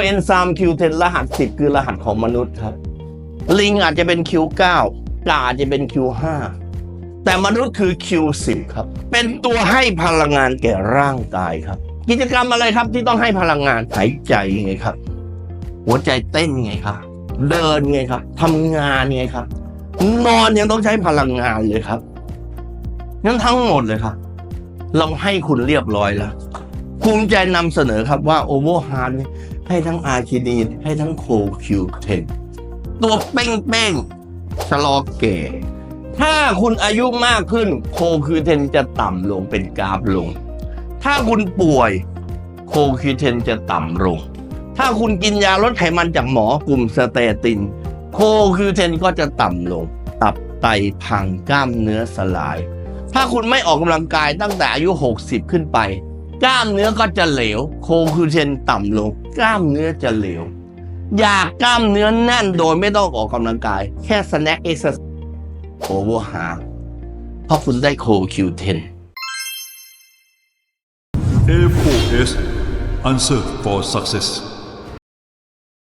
เอนไซม์ Q10 รหัส 10 คือรหัสของมนุษย์ครับ ลิงอาจจะเป็น Q9 กาอาจจะเป็น Q5 แต่มนุษย์คือ Q10 ครับ เป็นตัวให้พลังงานแก่ร่างกายครับ กิจกรรมอะไรครับที่ต้องให้พลังงานหายใจไงครับ หัวใจเต้นไงครับ เดินไงครับทำงานไงครับ นอนยังต้องใช้พลังงานเลยครับงั้นทั้งหมดเลยครับ เราให้คุณเรียบร้อยแล้ว ภูมิใจนำเสนอครับว่าโอเวอร์ฮาร์ดให้ทั้งอาร์คินีนให้ทั้งโคคิวเทนตัวเป้งเป้งๆชะลอแก่ถ้าคุณอายุมากขึ้นโคคิวเทนจะต่ำลงเป็นกราฟลง ถ้าคุณป่วยโคคิวเทนจะต่ำลง ถ้าคุณกินยาลดไขมันจากหมอกลุ่มสเตติน โคคิวเทนก็จะต่ำลง ตับไตพังกล้ามเนื้อสลาย ถ้าคุณไม่ออกกำลังกายตั้งแต่อายุ 60 ขึ้นไป กล้ามเนื้อก็จะเหลว โคคูเชนต่ำลง กล้ามเนื้อจะเหลว อยากกล้ามเนื้อแน่นโดยไม่ต้องออกกำลังกาย แค่สแน็คเอ็กซ์โอเวอร์ฮาเพราะคุณได้โคคิวเทน A4S Answer for Success